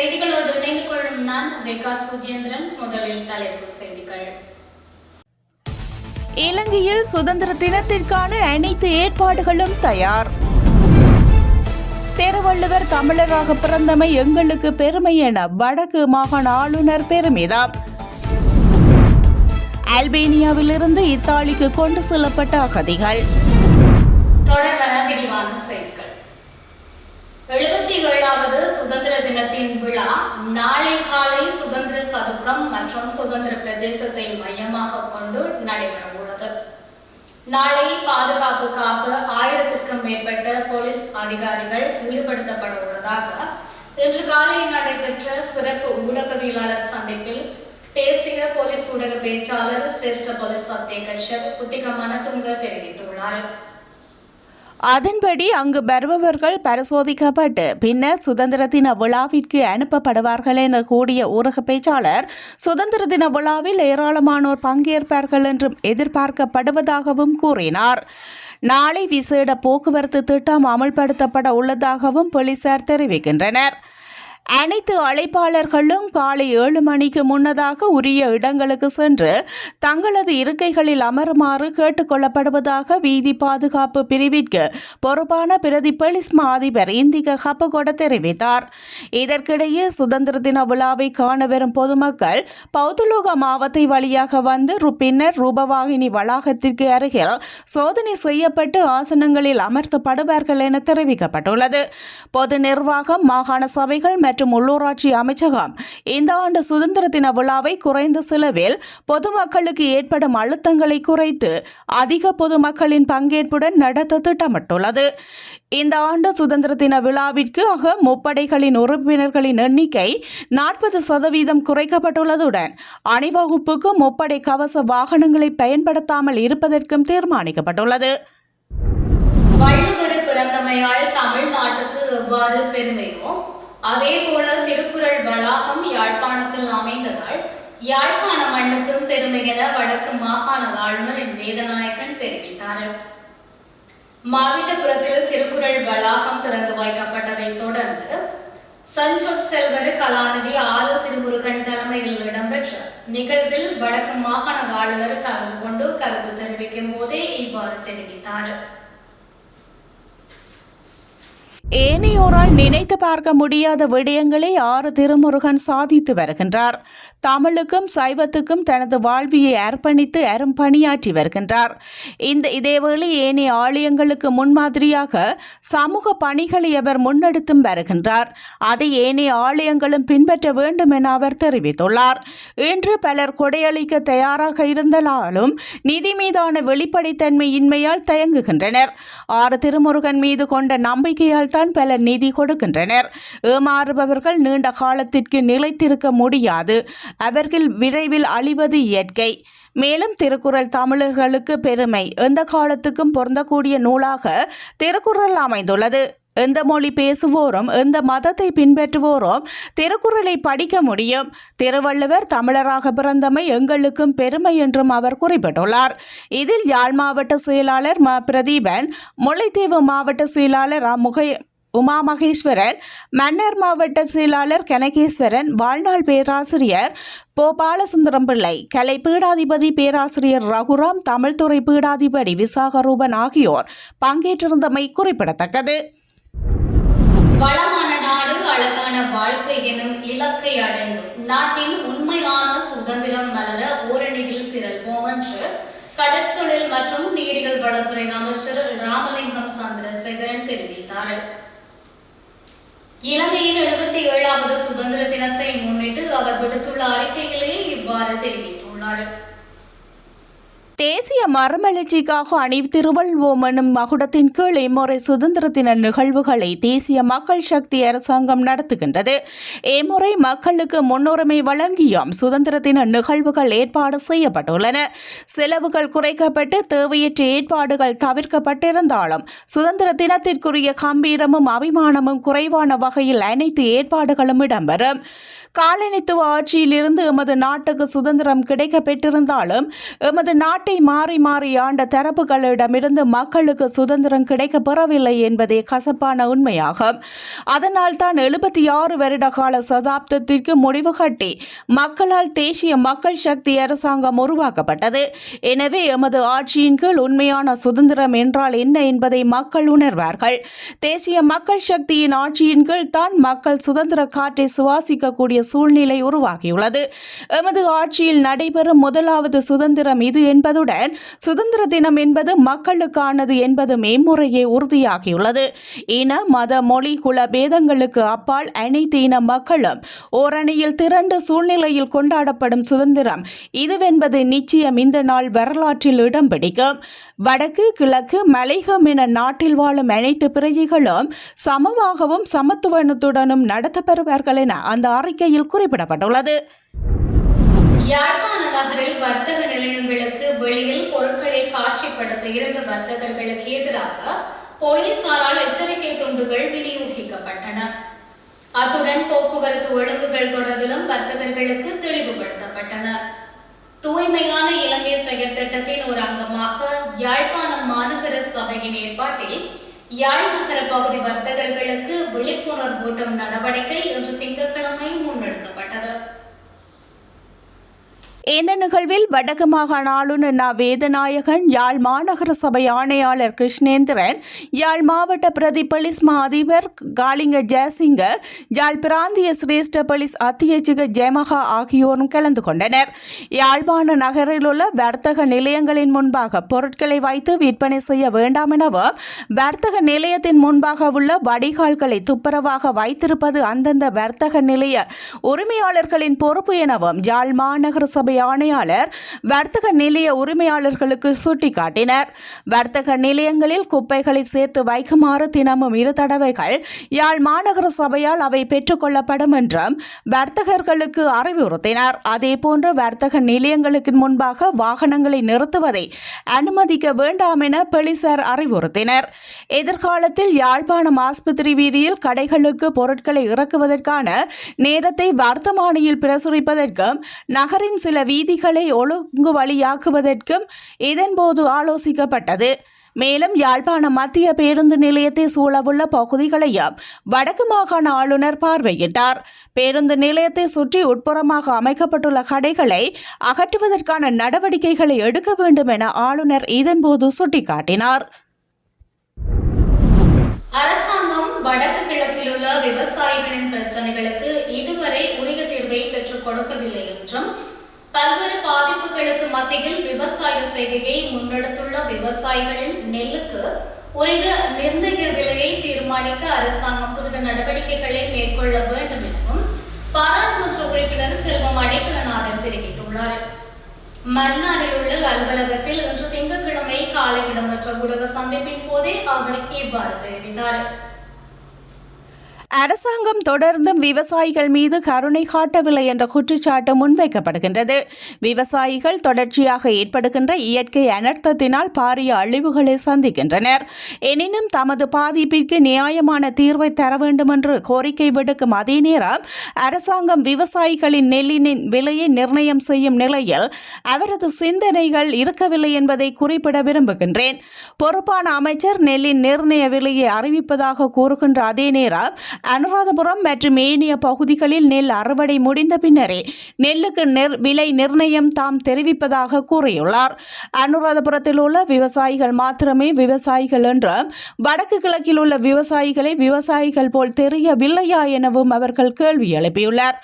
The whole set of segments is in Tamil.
செய்திகளோடு இணைந்து கொள்ளும் நான் ரேகா சுஜேந்திரன் முதலில் தலைப்பு செய்திகள். இலங்கையில் சுதந்திர தினத்திற்கான அனைத்து ஏற்பாடுகளும் தயார். திருவள்ளுவர் தமிழராக பிறந்தமை எங்களுக்கு பெருமை என வடக்கு மாகாண ஆளுநர் பெருமிதம். அல்பேனியாவிலிருந்து இத்தாலிக்கு கொண்டு செல்லப்பட்ட அகதிகள். எழுபத்தி ஏழாவது சுதந்திர தினத்தின் விழா நாளை காலை சுதந்திர சதுக்கம் மற்றும் சுதந்திர பிரதேசத்தை மையமாக கொண்டு நடைபெற உள்ளது நாளை பாதுகாப்புக்காக ஆயிரத்திற்கும் மேற்பட்ட போலீஸ் அதிகாரிகள் ஈடுபடுத்தப்பட உள்ளதாக இன்று காலை நடைபெற்ற சிறப்பு ஊடகவியலாளர் சந்திப்பில் பேசிய போலீஸ் ஊடக பேச்சாளர் சிரேஷ்ட போலீஸ் அத்தியட்சர் புத்திகமான துங்க தெரிவித்துள்ளார். அதன்படி அங்கு வருபவர்கள் பரிசோதிக்கப்பட்டு பின்னர் சுதந்திர தின விழாவிற்கு அனுப்பப்படுவார்கள் என கூடிய ஊரக பேச்சாளர் சுதந்திர தின விழாவில் ஏராளமானோர் பங்கேற்பார்கள் என்றும் எதிர்பார்க்கப்படுவதாகவும் கூறினார். நாளை விசேட போக்குவரத்து திட்டம் அமல்படுத்தப்பட உள்ளதாகவும் போலீசார் தெரிவிக்கின்றனர். அனைத்து அழைப்பாளர்களும் காலை ஏழு மணிக்கு முன்னதாக உரிய இடங்களுக்கு சென்று தங்களது இருக்கைகளில் அமருமாறு கேட்டுக்கொள்ளப்படுவதாக வீதி பாதுகாப்பு பிரிவிற்கு பொறுப்பான பிரதி பெலிஸ்மா அதிபர் இந்திக ஹப்பகொட தெரிவித்தார். இதற்கிடையே சுதந்திர தின விழாவை காண வரும் பொதுமக்கள் பௌத்தலோக மாவத்தை வழியாக வந்து பின்னர் ரூபவாகினி வளாகத்திற்கு அருகில் சோதனை செய்யப்பட்டு ஆசனங்களில் அமர்த்தப்படுவார்கள் என தெரிவிக்கப்பட்டுள்ளது. பொது நிர்வாகம் மாகாண சபைகள் மற்றும் உள்ளூராட்சி அமைச்சகம். இந்த ஆண்டு சுதந்திர தின விழாவை குறைந்த செலவில் பொதுமக்களுக்கு ஏற்படும் அழுத்தங்களை குறைத்து அதிக பொதுமக்களின் பங்கேற்புடன் நடத்த திட்டமிட்டுள்ளது. இந்த ஆண்டு சுதந்திர தின விழாவிற்கு ஆக முப்படைகளின் உறுப்பினர்களின் எண்ணிக்கை நாற்பது சதவீதம் குறைக்கப்பட்டுள்ளதுடன் அணிவகுப்புக்கு முப்படை கவச வாகனங்களை பயன்படுத்தாமல் இருப்பதற்கும் தீர்மானிக்கப்பட்டுள்ளது. வள்ளுவர் பிறந்தமையால் தமிழ்நாட்டுக்கு எவ்வாறு பெருமையோ அதே போல திருக்குறள் வளாகம் யாழ்ப்பாணத்தில் அமைந்ததால் யாழ்ப்பாண மண்ணுக்கும் பெருமை என வடக்கு மாகாண ஆளுநர் என் வேதநாயகன் தெரிவித்தார். மாவட்டபுரத்தில் திருக்குறள் வளாகம் திறந்து வைக்கப்பட்டதைத் தொடர்ந்து சஞ்சொட் செல்வர் கலாநிதி ஆறு திருமுருகன் தலைமையில் இடம்பெற்ற நிகழ்வில் வடக்கு மாகாண ஆளுநர் கலந்து கொண்டு கருத்து தெரிவிக்கும் போதே இவ்வாறு தெரிவித்தார். ஏனையோரால் நினைத்து பார்க்க முடியாத விடயங்களை ஆறு திருமுருகன் சாதித்து வருகின்றார். தமிழுக்கும் சைவத்துக்கும் தனது வாழ்வியை அர்ப்பணித்து அரும் பணியாற்றி வருகின்றார். இந்த இதேவேளை ஏனைய ஆலயங்களுக்கு முன்மாதிரியாக சமூக பணிகளை அவர் முன்னெடுத்தும் வருகின்றார். அதை ஏனைய ஆலயங்களும் பின்பற்ற வேண்டும் என அவர் தெரிவித்துள்ளார். இன்று பலர் கொடையளிக்க தயாராக இருந்தாலும் நிதி மீதான வெளிப்படைத்தன்மையின்மையால் தயங்குகின்றனர். ஆறு திருமுருகன் மீது கொண்ட நம்பிக்கையால் தான் பலர் நிதி கொடுக்கின்றனர். ஏமாறுபவர்கள் நீண்ட காலத்திற்கு நிலைத்திருக்க முடியாது. அவர்கள் விரைவில் அழிவது இயற்கை. மேலும் திருக்குறள் தமிழர்களுக்கு பெருமை. எந்த காலத்துக்கும் பொருந்தக்கூடிய நூலாக திருக்குறள் அமைந்துள்ளது. எந்த மொழி பேசுவோரும் எந்த மதத்தை பின்பற்றுவோரும் திருக்குறளை படிக்க முடியும். திருவள்ளுவர் தமிழராக பிறந்தமை எங்களுக்கும் பெருமை என்றும் அவர் குறிப்பிட்டுள்ளார். இதில் யாழ் மாவட்ட செயலாளர் ம. பிரதீபன் முல்லைத்தீவு மாவட்ட செயலாளர் அ. உமா மகேஸ்வரன் மன்னர் மாவட்ட செயலாளர் கனகேஸ்வரன் வாழ்நாள் பேராசிரியர் போ பாலசுந்தரம் பிள்ளை கலை பீடாதிபதி பேராசிரியர் ரகுராம் தமிழ்துறை பீடாதிபதி விசாகரூபன் ஆகியோர் பங்கேற்றிருந்தமை குறிப்பிடத்தக்கது. வளமான நாடு அழகான வாழ்க்கை எனும் இலக்கை அடைந்து நாட்டின் உண்மையான சுதந்திரம் மலர ஓரணியில் திரள்வோம் என்று கடற்தொழில் மற்றும் நீரிகள் வளத்துறை அமைச்சர் ராமலிங்கம் சந்திரசேகரன் தெரிவித்தார். இலங்கையின் எழுபத்தி ஏழாவது சுதந்திர தினத்தை முன்னிட்டு அவர் விடுத்துள்ள அறிக்கையிலேயே இவ்வாறு தெரிவித்துள்ளார். தேசிய மரமலர்ச்சிக்காக அணி எனும் மகுடத்தின் கீழ் இம்முறை சுதந்திர தின நிகழ்வுகளை தேசிய மக்கள் சக்தி அரசாங்கம் நடத்துகின்றது. இம்முறை மக்களுக்கு முன்னுரிமை வழங்கியும் சுதந்திர தின நிகழ்வுகள் ஏற்பாடு செய்யப்பட்டுள்ளன. செலவுகள் குறைக்கப்பட்டு தேவையற்ற ஏற்பாடுகள் தவிர்க்கப்பட்டிருந்தாலும் சுதந்திர தினத்திற்குரிய கம்பீரமும் அபிமானமும் குறைவான வகையில் அனைத்து ஏற்பாடுகளும் இடம்பெறும். காலனித்துவ ஆட்சியிலிருந்து எமது நாட்டுக்கு சுதந்திரம் கிடைக்க பெற்றிருந்தாலும் எமது நாட்டை மாறி மாறி ஆண்ட தரப்புகளிடமிருந்து மக்களுக்கு சுதந்திரம் கிடைக்க பெறவில்லை என்பதே கசப்பான உண்மையாகும். அதனால் தான் எழுபத்தி ஆறு வருட கால சதாப்தத்திற்கு முடிவு கட்டி மக்களால் தேசிய மக்கள் சக்தி அரசாங்கம் உருவாக்கப்பட்டது. எனவே எமது ஆட்சியின் கீழ் உண்மையான சுதந்திரம் என்றால் என்ன என்பதை மக்கள் உணர்வார்கள். தேசிய மக்கள் சக்தியின் ஆட்சியின் கீழ் தான் மக்கள் சுதந்திர காற்றை சுவாசிக்கக்கூடிய சூழ்நிலை உருவாகியுள்ளது. எமது ஆட்சியில் நடைபெறும் முதலாவது சுதந்திரம் இது என்பதுடன் சுதந்திர தினம் என்பது மக்களுக்கானது என்பது மேம்முறையே உறுதியாகியுள்ளது. இன மத மொழி குல பேதங்களுக்கு அப்பால் அனைத்து இன மக்களும் ஓரணியில் திரண்டு சூழ்நிலையில் கொண்டாடப்படும் சுதந்திரம் இதுவென்பது நிச்சயம் இந்த நாள் வரலாற்றில் இடம் பிடிக்கும். வடக்கு கிழக்கு மலைகம் என நாட்டில் வாழும் அனைத்து பிரஜைகளும் சமமாகவும் சமத்துவத்துடனும் நடத்தப்பெறுவார்கள் என அந்த அறிக்கையில் குறிப்பிடப்பட்டுள்ளது. யாழ்ப்பாண நகரில் வர்த்தக நிலையங்களுக்கு வெளியில் பொருட்களை காட்சிப்படுத்த இருந்த வர்த்தகர்களுக்கு எதிராக போலீசாரால் எச்சரிக்கை துண்டுகள் விநியோகிக்கப்பட்டன. அத்துடன் போக்குவரத்து ஒழுங்குகள் தொடர்பிலும் வர்த்தகர்களுக்கு தெளிவுபடுத்தப்பட்டன. தூய்மையான இலங்கை செயற்திட்டத்தின் ஒரு அங்கமாக யாழ்ப்பாணம் மாநகர சபையின் ஏற்பாட்டில் யாழ் நகர பகுதி வர்த்தகர்களுக்கு விழிப்புணர்வூட்டும் நடவடிக்கை இன்று திங்கட்கிழமை முன்னெடுக்கப்பட்டது. இந்த நிகழ்வில் வடக்கு மாகாண ஆளுநர் நா. வேதநாயகன் யாழ் மாநகர சபை ஆணையாளர் கிருஷ்ணேந்திரன் யாழ் மாவட்ட பிரதி போலீஸ் மா. அதிபர் காளிங்க ஜெயசிங்க யாழ் பிராந்திய சிரேஷ்ட போலீஸ் அத்தியட்சிக ஜெயமகா ஆகியோரும் கலந்து கொண்டனர். யாழ்ப்பாண நகரில் உள்ள வர்த்தக நிலையங்களின் முன்பாக பொருட்களை வைத்து விற்பனை செய்ய வேண்டாம் எனவும் வர்த்தக நிலையத்தின் முன்பாக உள்ள வடிகால்களை துப்புரவாக வைத்திருப்பது அந்தந்த வர்த்தக நிலைய உரிமையாளர்களின் பொறுப்பு எனவும் யாழ் மாநகர சபை ஆணையாளர் வர்த்தக நிலைய உரிமையாளர்களுக்கு சுட்டிக்காட்டினர். வர்த்தக நிலையங்களில் குப்பைகளை சேர்த்து வைக்குமாறு தினமும் இரு தடவைகள் யாழ் மாநகர சபையால் அவை பெற்றுக்கொள்ளப்படும் என்றும் வர்த்தகர்களுக்கு அறிவுறுத்தினார். அதேபோன்று வர்த்தக நிலையங்களுக்கு முன்பாக வாகனங்களை நிறுத்துவதை அனுமதிக்க வேண்டாம் என போலீசார் அறிவுறுத்தினர். எதிர்காலத்தில் யாழ்ப்பாணம் ஆஸ்பத்திரி வீதியில் கடைகளுக்கு பொருட்களை இறக்குவதற்கான நேரத்தை வர்த்தமானியில் பிரசுரிப்பதற்கும் நகரின் சில வீதிகளை ஒழுங்கு வழியாக்குவதற்கும் இதன்போது ஆலோசிக்கப்பட்டது. மேலும் யாழ்ப்பாணம் மத்திய பேருந்து நிலையத்தை சூழவுள்ள பகுதிகளையும் வடக்கு மாகாண ஆளுநர் பார்வையிட்டார். பேருந்து நிலையத்தை சுற்றி உட்புறமாக அமைக்கப்பட்டுள்ள கடைகளை அகற்றுவதற்கான நடவடிக்கைகளை எடுக்க வேண்டும் என ஆளுநர் இதன்போது சுட்டிக்காட்டினார். அரசாங்கம் வடக்கு கிழக்கில் உள்ள விவசாயிகளின் பிரச்சனைகளுக்கு இதுவரை உரிய தீர்வை பெற்றுக் கொடுக்கவில்லை என்றும் பல்வேறு பாதிப்புகளுக்கு மத்தியில் விவசாய செய்கையை முன்னெடுத்துள்ள விவசாயிகளின் நெல்லுக்கு உரிய நிர்ணய விலையை தீர்மானிக்க அரசாங்கம் துரித நடவடிக்கைகளை மேற்கொள்ள வேண்டும் எனவும் பாராளுமன்ற உறுப்பினர் செல்வம் அடைக்கலநாதன் தெரிவித்துள்ளார். மன்னாரில் உள்ள அலுவலகத்தில் இன்று திங்கட்கிழமை காலை இடம்பெற்ற ஊடக சந்திப்பின் போதே அவர் இவ்வாறு தெரிவித்தார். அரசாங்கம் தொடர்ந்தும் விவசாயிகள் மீது கருணை காட்டவில்லை என்ற குற்றச்சாட்டு முன்வைக்கப்படுகின்றது. விவசாயிகள் தொடர்ச்சியாக ஏற்படுகின்ற இயற்கை அனர்த்தத்தினால் பாரிய அழிவுகளை சந்திக்கின்றனர். எனினும் தமது பாதிப்பிற்கு நியாயமான தீர்வை தர வேண்டும் என்று கோரிக்கை விடுக்கும் அதே நேரம் அரசாங்கம் விவசாயிகளின் நெல்லினின் விலையை நிர்ணயம் செய்யும் நிலையில் அவரது சிந்தனைகள் இருக்கவில்லை என்பதை குறிப்பிட விரும்புகின்றேன். பொறுப்பான அமைச்சர் நெல்லின் நிர்ணய விலையை அறிவிப்பதாக கூறுகின்ற அதே நேரம் அனுராதபுரம் மற்றும் ஏனைய பகுதிகளில் நெல் அறுவடை முடிந்த பின்னரே நெல்லுக்கு நெர் விலை நிர்ணயம் தாம் தெரிவிப்பதாக கூறியுள்ளார். அனுராதபுரத்தில் உள்ள விவசாயிகள் மாத்திரமே விவசாயிகள் என்றும் வடக்கு கிழக்கில் உள்ள விவசாயிகளை விவசாயிகள் போல் தெரியவில்லையா எனவும் அவர்கள் கேள்வி எழுப்பியுள்ளார்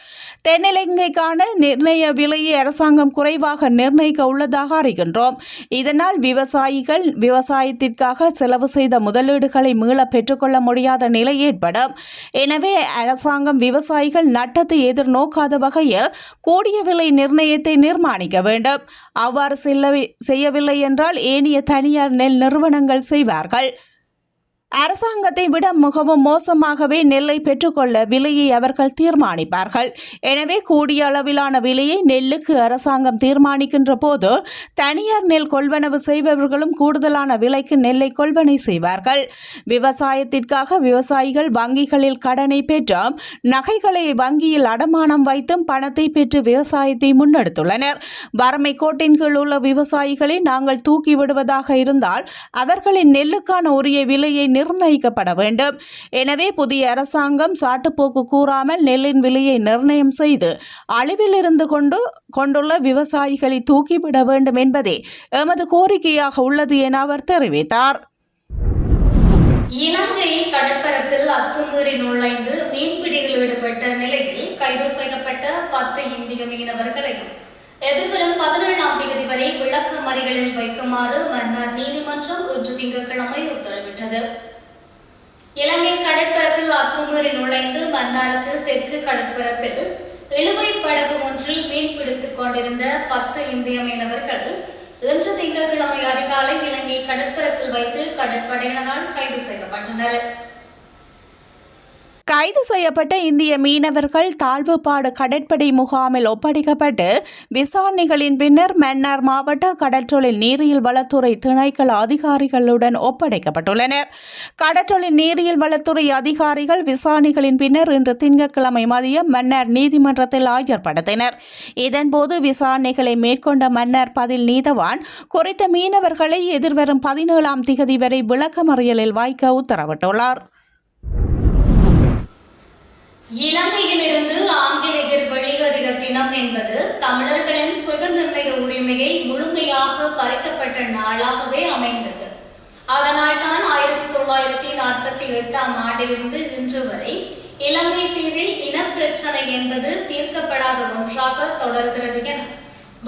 தென்னிலங்கைக்கான நிர்ணய விலையை அரசாங்கம் குறைவாக நிர்ணயிக்க உள்ளதாக அறிகின்றோம். இதனால் விவசாயிகள் விவசாயத்திற்காக செலவு செய்த முதலீடுகளை மீள பெற்றுக்கொள்ள முடியாத நிலை ஏற்படும். எனவே அரசாங்கம் விவசாயிகள் நட்டத்தை எதிர்நோக்காத வகையில் கூடிய விலை நிர்ணயத்தை நிர்மாணிக்க வேண்டும். அவ்வாறு செல்லவி- செய்யவில்லை என்றால் ஏனைய தனியார் நெல் நிறுவனங்கள் செய்வார்கள். அரசாங்கத்தை விட மிகவும் மோசமாகவே நெல்லை பெற்றுக்கொள்ள விலையை அவர்கள் தீர்மானிப்பார்கள். எனவே கூடிய அளவிலான விலையை நெல்லுக்கு அரசாங்கம் தீர்மானிக்கின்ற போது தனியார் நெல் கொள்வனவு செய்பவர்களும் கூடுதலான விலைக்கு நெல்லை கொள்வனை செய்வார்கள். விவசாயத்திற்காக விவசாயிகள் வங்கிகளில் கடனை பெற்றும் நகைகளை வங்கியில் அடமானம் வைத்தும் பணத்தை பெற்று விவசாயத்தை முன்னெடுத்துள்ளனர். வறுமை கோட்டின் கீழ் உள்ள விவசாயிகளை நாங்கள் தூக்கி விடுவதாக இருந்தால் அவர்களின் நெல்லுக்கான உரிய விலையை நிர்ணயிக்கப்பட வேண்டும். எனவே புதிய அரசாங்கம் சாட்டுப்போக்கு கூறாமல் நெல்லின் விலையை நிர்ணயம் செய்து அழிவில் இருந்து கொண்டு கொண்டுள்ள விவசாயிகளை தூக்கிவிட வேண்டும் என்பதே எமது கோரிக்கையாக உள்ளது என அவர் தெரிவித்தார். இலங்கையின் கடற்பரப்பில் அத்துமீறி நுழைந்து மீன்பிடியில் ஈடுபட்ட நிலையில் கைது செய்யப்பட்ட பத்து இந்திய மீனவர்களையும் எதிர்வரும் பதினேழாம் தேதி வரை விளக்க மறிகளில் வைக்குமாறு மன்னார் நீதிமன்றம் இன்று திங்கட்கிழமை உத்தரவிட்டது. இலங்கை கடற்பரப்பில் அத்துமீறி நுழைந்து மன்னாருக்கு தெற்கு கடற்பரப்பில் இழுவை படகு ஒன்றில் மீன் பிடித்துக் கொண்டிருந்த பத்து இந்திய மீனவர்கள் இன்று திங்கட்கிழமை அதிகாலை இலங்கை கடற்பரப்பில் வைத்து கடற்படையினரால் கைது செய்யப்பட்டனர். கைது செய்யப்பட்ட இந்திய மீனவர்கள் தாழ்வுபாடு கடற்படை முகாமில் ஒப்படைக்கப்பட்டு விசாரணைகளின் பின்னர் மன்னார் மாவட்ட கடற்றொழில் நீரியல் வளத்துறை திணைக்கள அதிகாரிகளுடன் ஒப்படைக்கப்பட்டுள்ளனர். கடற்றொழில் நீரியல் வளத்துறை அதிகாரிகள் விசாரணைகளின் பின்னர் இன்று திங்கட்கிழமை மதியம் மன்னார் நீதிமன்றத்தில் ஆஜர்படுத்தினர். இதன்போது விசாரணைகளை மேற்கொண்ட மன்னர் பதில் நீதவான் குறித்த மீனவர்களை எதிர்வரும் பதினேழாம் திகதி வரை விளக்கமறியலில் வாய்க்க உத்தரவிட்டுள்ளார். இலங்கையில் இருந்து ஆங்கிலேயர் வெளியேறிய தினம் என்பது தமிழர்களின் சுயநிர்ணய உரிமையை முழுமையாக பறிக்கப்பட்ட நாளாகவே அமைந்தது. அதனால் தான் ஆயிரத்தி தொள்ளாயிரத்தி நாற்பத்தி எட்டாம் ஆண்டிலிருந்து இன்று வரை இலங்கை தீவில் இனப்பிரச்சனை என்பது தீர்க்கப்படாத ஒன்றாக தொடர்கிறது என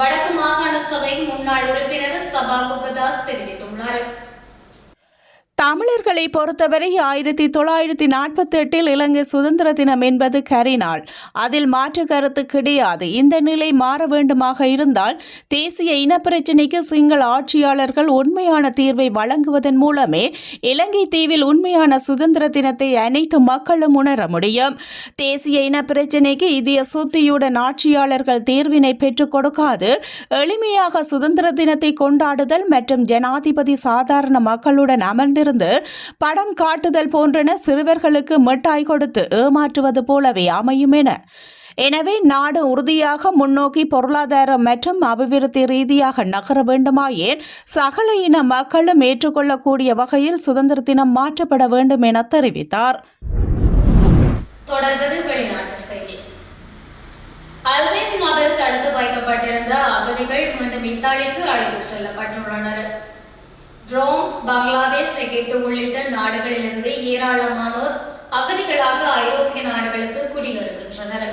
வடக்கு மாகாண சபை முன்னாள் உறுப்பினர் சபா குகதாஸ் தெரிவித்துள்ளார். தமிழர்களை பொறுத்தவரை ஆயிரத்தி தொள்ளாயிரத்தி நாற்பத்தி எட்டில் இலங்கை சுதந்திர தினம் என்பது கரிநாள். அதில் மாற்று கருத்து கிடையாது. இந்த நிலை மாற வேண்டுமாக இருந்தால் தேசிய இனப்பிரச்சினைக்கு சிங்கள ஆட்சியாளர்கள் உண்மையான தீர்வை வழங்குவதன் மூலமே இலங்கை தீவில் உண்மையான சுதந்திர தினத்தை அனைத்து மக்களும் உணர முடியும். தேசிய இனப்பிரச்சினைக்கு இதய சுத்தியுடன் ஆட்சியாளர்கள் தீர்வினை பெற்றுக் கொடுக்காது. எளிமையாக சுதந்திர தினத்தை கொண்டாடுதல் மற்றும் ஜனாதிபதி சாதாரண மக்களுடன் அமர்ந்திருந்து படம் காட்டுதல் போன்றன சிறுவர்களுக்கு மிட்டாய் கொடுத்து ஏமாற்றுவது போலவே அமையும் என. எனவே நாடு உறுதியாக முன்னோக்கி பொருளாதாரம் மற்றும் அபிவிருத்தி ரீதியாக நகர வேண்டுமாயின் சகல இன மக்களும் ஏற்றுக்கொள்ளக்கூடிய வகையில் சுதந்திர தினம் மாற்றப்பட வேண்டும் என தெரிவித்தார். தொடர்வது வெளிநாட்டு செய்தி. அல்பேனியாவில் தடுத்து வைக்கப்பட்டிருந்த அகதிகள் மீண்டும் இத்தாலிக்கு அழைத்துச் செல்லப்பட்டுள்ளனர். ரோம் பங்களாதேஷ் எகிப்து உள்ளிட்ட நாடுகளிலிருந்து ஏராளமானோர் அகதிகளாக ஐரோப்பிய நாடுகளுக்கு குடியேறுகின்றனர்.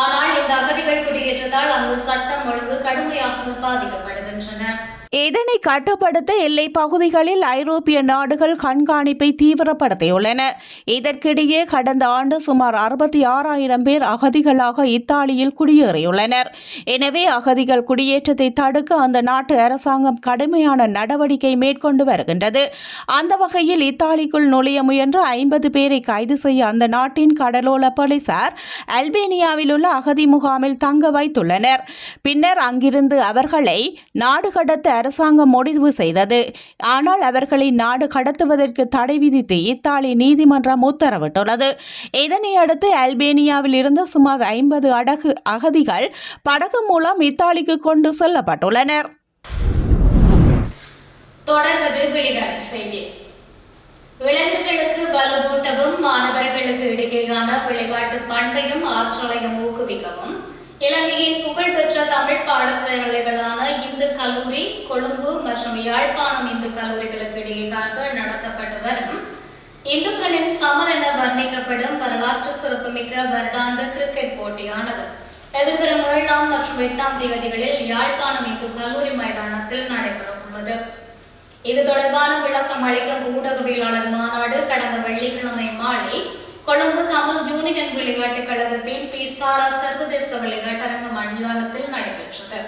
ஆனால் இந்த அகதிகள் குடியேற்றத்தால் அங்கு சட்டம் ஒழுங்கு கடுமையாக பாதிக்கப்படுகின்றன இதனை கட்டுப்படுத்த எல்லை பகுதிகளில் ஐரோப்பிய நாடுகள் கண்காணிப்பை தீவிரப்படுத்தியுள்ளன? இதற்கிடையே கடந்த ஆண்டு சுமார் அறுபத்தி ஆறாயிரம் பேர் அகதிகளாக இத்தாலியில் குடியேறியுள்ளனர். எனவே அகதிகள் குடியேற்றத்தை தடுக்க அந்த நாட்டு அரசாங்கம் கடுமையான நடவடிக்கை மேற்கொண்டு வருகின்றது. அந்த வகையில் இத்தாலிக்குள் நுழைய முயன்ற ஐம்பது பேரை கைது செய்ய அந்த நாட்டின் கடலோர போலீசார் அல்பேனியாவில் உள்ள அகதி முகாமில் தங்க வைத்துள்ளனர். பின்னர் அங்கிருந்து அவர்களை நாடு கடத்த அரசாங்கம் முடிவு செய்தது. ஆனால் அவர்களை நாடு கடத்துவதற்கு தடை விதித்து இத்தாலி நீதிமன்றம் உத்தரவிட்டுள்ளது. இதனையடுத்து அல்பேனியாவில் இருந்து சுமார் ஐம்பது அடகு அகதிகள் படகு மூலம் இத்தாலிக்கு கொண்டு செல்லப்பட்டுள்ளனர். தொடர்வது விளையாட்டு செய்தி. இளைஞர்களுக்கு வலுவூட்டவும் மாணவர்களுக்கு இடையேயான விளையாட்டு பண்பையும் ஆற்றலையும் ஊக்குவிக்கவும் இலங்கையின் புகழ்பெற்ற தமிழ் பாடசாலைகளான இந்து கல்லூரி கொழும்பு மற்றும் யாழ்ப்பாணம் இந்து கல்லூரிகளுக்கு இடையேயாக நடத்தப்பட்டு வரும். இந்துக்களின் சமர் என வர்ணிக்கப்படும் வரலாற்று சிறப்புமிக்க வருடாந்த கிரிக்கெட் போட்டியானது. எதிர்வரும் ஏழாம் மற்றும் எட்டாம் தேதிகளில் யாழ்ப்பாணம் இந்து கல்லூரி மைதானத்தில் நடைபெற உள்ளது இது தொடர்பான விளக்கம் அளிக்கும் ஊடகவியலாளர் மாநாடு கடந்த வெள்ளிக்கிழமை மாலை கொழும்பு தமிழ் யூனியன் விளையாட்டுக் கழகத்தின் பிசாரா சர்வதேச விளையாட்டரங்கம் மைதானத்தில் நடைபெற்றது.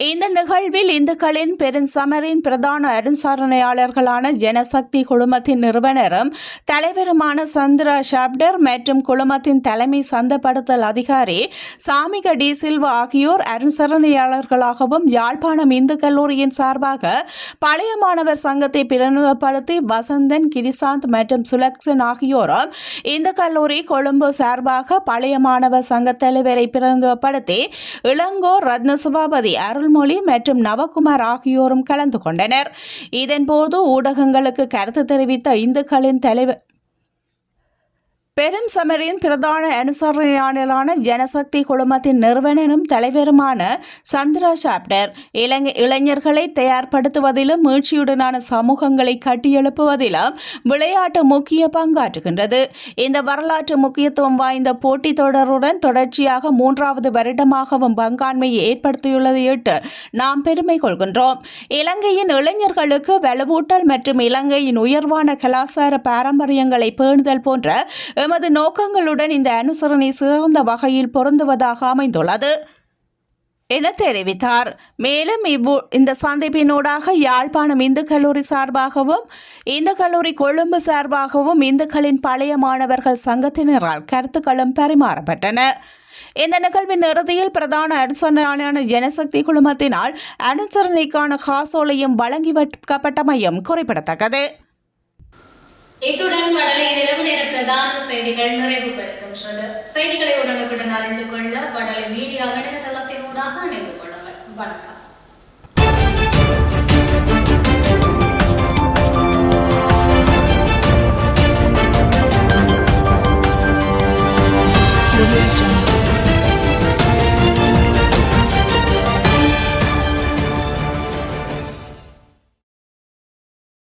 இந்த நிகழ்வில் இந்துக்களின் பெருஞ்சமரின் பிரதான அருண்சாரணையாளர்களான ஜனசக்தி குழுமத்தின் நிறுவனரும் தலைவருமான சந்திரா ஷப்டர் மற்றும் குழுமத்தின் தலைமை சந்தப்படுத்தல் அதிகாரி சாமிக டி சில்வா ஆகியோர் அருண்சரணையாளர்களாகவும் யாழ்ப்பாணம் இந்து கல்லூரியின் சார்பாக பழைய மாணவர் சங்கத்தை பிரதிநிதிப்படுத்தி வசந்தன் கிரிசாந்த் மற்றும் சுலக்சன் ஆகியோரும் இந்த கல்லூரி கொழும்பு சார்பாக பழைய மாணவர் சங்க தலைவரை பிரதிநிதிப்படுத்தி இளங்கோர் ரத்னசபாபதி அருள்மொழி மற்றும் நவகுமார் ஆகியோரும் கலந்து கொண்டனர். இதன்போது ஊடகங்களுக்கு கருத்து தெரிவித்த இந்துக்களின் தலைவர் பெரும் சமரின் பிரதான அனுசரணையாளரான ஜனசக்தி குழுமத்தின் நிறுவனரும் தலைவருமான சந்திரா சாப்டர். இலங்கை இளைஞர்களை தயார்படுத்துவதிலும் மீழ்ச்சியுடனான சமூகங்களை கட்டியெழுப்புவதிலும் விளையாட்டு முக்கிய பங்காற்றுகின்றது. இந்த வரலாற்று முக்கியத்துவம் வாய்ந்த போட்டித் தொடருடன் தொடர்ச்சியாக மூன்றாவது வருடமாகவும் பங்காண்மையை ஏற்படுத்தியுள்ளதை இட்டு நாம் பெருமை கொள்கின்றோம். இலங்கையின் இளைஞர்களுக்கு வலுவூட்டல் மற்றும் இலங்கையின் உயர்வான கலாச்சார பாரம்பரியங்களை பேணுதல் போன்ற எமது நோக்கங்களுடன் இந்த அனுசரணை சிறந்த வகையில் பொருந்துவதாக அமைந்துள்ளது. என தெரிவித்தார். மேலும் இவ்வு இந்த சந்திப்பினூடாக யாழ்ப்பாணம் இந்து கல்லூரி சார்பாகவும் இந்து கல்லூரி கொழும்பு சார்பாகவும் இந்துக்களின் பழைய மாணவர்கள் சங்கத்தினரால் கருத்துக்களும் பரிமாறப்பட்டன. இந்த நிகழ்வின் இறுதியில் பிரதான அனுசரணையான ஜனசக்தி குழுமத்தினால் அனுசரணைக்கான காசோலையும் வழங்கி வைக்கப்பட்டமையும் குறிப்பிடத்தக்கது. இத்துடன் வடலை இரவு நேர பிரதான செய்திகள் நிறைவு பெறுகின்றது. செய்திகளை உடனுக்குடன் அறிந்து கொள்ள வடலை மீடியா இணையதளத்தின் ஊடாக இணைந்து கொள்ளுங்கள். வணக்கம்.